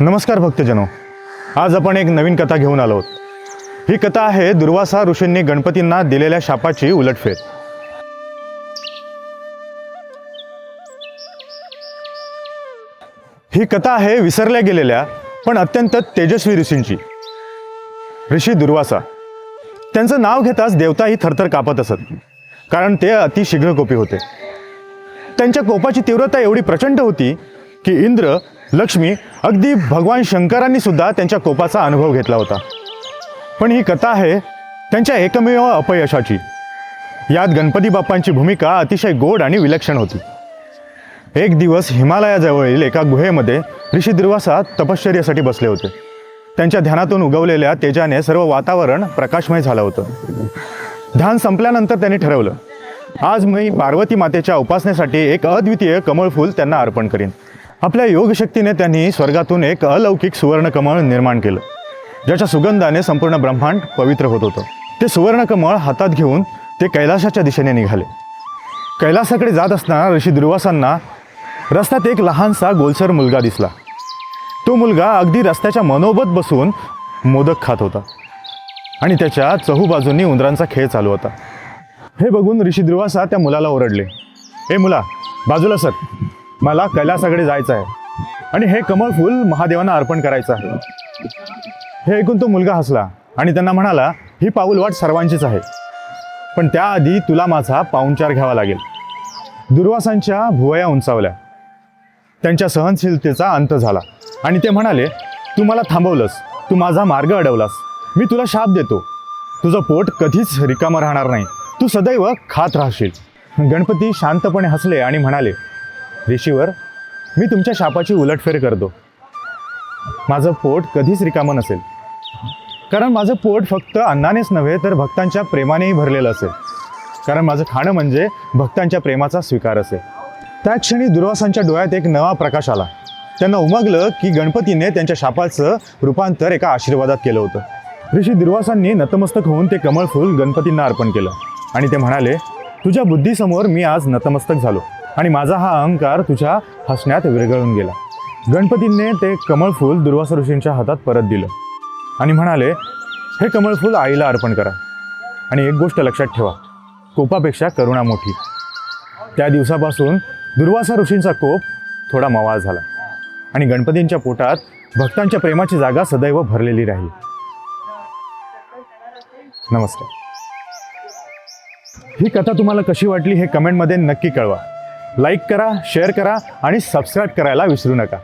नमस्कार भक्तजनो. आज आपण एक नवीन कथा घेऊन आलो आहोत. ही कथा आहे दुर्वासा ऋषींनी गणपतींना दिलेल्या शापाची उलटफेर. ही कथा आहे विसरल्या गेलेल्या पण अत्यंत तेजस्वी ऋषींची. ऋषी दुर्वासा. त्यांचं नाव घेताच देवताही थरथर कापत असत. कारण ते अतिशीघ्र कोपी होते. त्यांच्या कोपाची तीव्रता एवढी प्रचंड होती की इंद्र लक्ष्मी अगदी भगवान शंकरांनी सुद्धा त्यांच्या कोपाचा अनुभव घेतला होता. पण ही कथा आहे त्यांच्या एकमेव अपयशाची. यात गणपती बाप्पांची भूमिका अतिशय गोड आणि विलक्षण होती. एक दिवस हिमालयाजवळील एका गुहेमध्ये ऋषी दुर्वासा तपश्चर्यासाठी बसले होते. त्यांच्या ध्यानातून उगवलेल्या तेजाने सर्व वातावरण प्रकाशमय झालं होतं. ध्यान संपल्यानंतर त्यांनी ठरवलं. आज मी पार्वती मातेच्या उपासनेसाठी एक अद्वितीय कमळफूल त्यांना अर्पण करीन. आपल्या योगशक्तीने त्यांनी स्वर्गातून एक अलौकिक सुवर्णकमळ निर्माण केलं. ज्याच्या सुगंधाने संपूर्ण ब्रह्मांड पवित्र होत होतं. ते सुवर्णकमळ हातात घेऊन ते कैलाशाच्या दिशेने निघाले. कैलासाकडे जात असताना ऋषी दुर्वासांना रस्त्यात एक लहानसा गोलसर मुलगा दिसला. तो मुलगा अगदी रस्त्याच्या मनोबत बसून मोदक खात होता. आणि त्याच्या चहूबाजूंनी उंदरांचा खेळ चालू होता. हे बघून ऋषी दुर्वासा त्या मुलाला ओरडले. हे मुला बाजूला सर. मला कैलासाकडे जायचं आहे. आणि हे कमळ फूल महादेवांना अर्पण करायचं आहे. हे ऐकून तो मुलगा हसला आणि त्यांना म्हणाला ही पाऊल वाट सर्वांचीच आहे. पण त्याआधी तुला माझा पाहुणचार घ्यावा लागेल. दुर्वासांच्या भुवया उंचावल्या. त्यांच्या सहनशीलतेचा अंत झाला आणि ते म्हणाले तू मला थांबवलंस. तू माझा मार्ग अडवलास. मी तुला शाप देतो. तुझं पोट कधीच रिकामं राहणार नाही. तू सदैव खात राहशील. गणपती शांतपणे हसले आणि म्हणाले ऋषीवर मी तुमच्या शापाची उलटफेर करतो. माझं पोट कधीच रिकामं नसेल. कारण माझं पोट फक्त अन्नानेच नव्हे तर भक्तांच्या प्रेमानेही भरलेलं असेल. कारण माझं खाणं म्हणजे भक्तांच्या प्रेमाचा स्वीकार असेल. त्या क्षणी दुर्वासांच्या डोळ्यात एक नवा प्रकाश आला. त्यांना उमगलं की गणपतीने त्यांच्या शापाचं रूपांतर एका आशीर्वादात केलं होतं. ऋषी दुर्वासांनी नतमस्तक होऊन ते कमळ फुल गणपतींना अर्पण केलं. आणि ते म्हणाले तुझ्या बुद्धीसमोर मी आज नतमस्तक झालो आणि माझा हा अहंकार तुझ्या हसण्यात विरघळून गेला. गणपतींनी ते कमळ फूल दुर्वासा ऋषींच्या हातात परत दिलं आणि म्हणाले हे कमळफूल आईला अर्पण करा. आणि एक गोष्ट लक्षात ठेवा कोपापेक्षा करुणा मोठी. त्या दिवसापासून दुर्वासा ऋषींचा कोप थोडा मवाळ झाला आणि गणपतींच्या पोटात भक्तांच्या प्रेमाची जागा सदैव भरलेली राहील. नमस्कार. ही कथा तुम्हाला कशी वाटली हे कमेंटमध्ये नक्की कळवा. लाईक करा शेअर करा आणि सबस्क्राईब करायला विसरू नका.